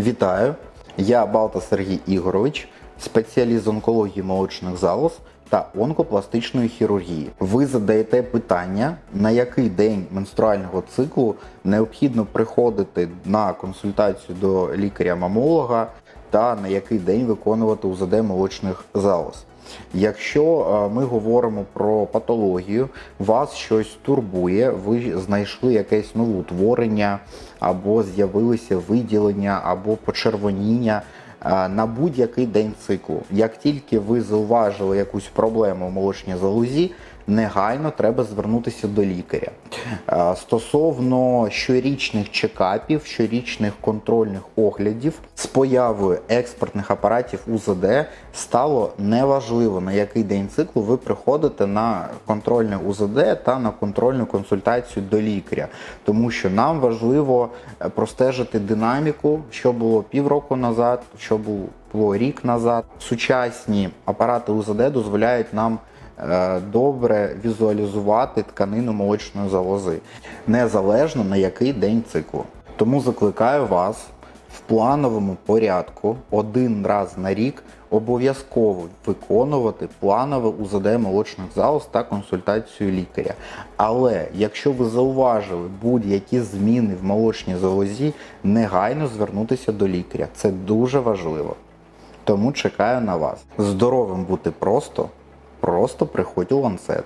Вітаю! Я Балта Сергій Ігорович, спеціаліст з онкології молочних залоз та онкопластичної хірургії. Ви задаєте питання, на який день менструального циклу необхідно приходити на консультацію до лікаря-мамолога та на який день виконувати УЗД молочних залоз. Якщо е, ми говоримо про патологію, вас щось турбує, ви знайшли якесь новоутворення, або з'явилися виділення, або почервоніння е, на будь-який день циклу. Як тільки ви зауважили якусь проблему в молочній залозі, негайно треба звернутися до лікаря. Е, Стосовно щорічних чекапів, щорічних контрольних оглядів з появою експортних апаратів УЗД стало неважливо на який день циклу ви приходите на контрольне УЗД та на контрольну консультацію до лікаря, тому що нам важливо е, простежити динаміку, що було півроку назад, що було рік назад. Сучасні апарати УЗД дозволяють нам е, добре візуалізувати тканину молочної залози, незалежно на який день циклу. Тому закликаю вас в плановому порядку один раз на рік обов'язково виконувати планове УЗД молочних залоз та консультацію лікаря. Але якщо ви зауважили будь-які зміни в молочній залозі, негайно звернутися до лікаря. Це дуже важливо. Тому чекаю на вас. Здоровим бути просто, просто приходь у ланцет.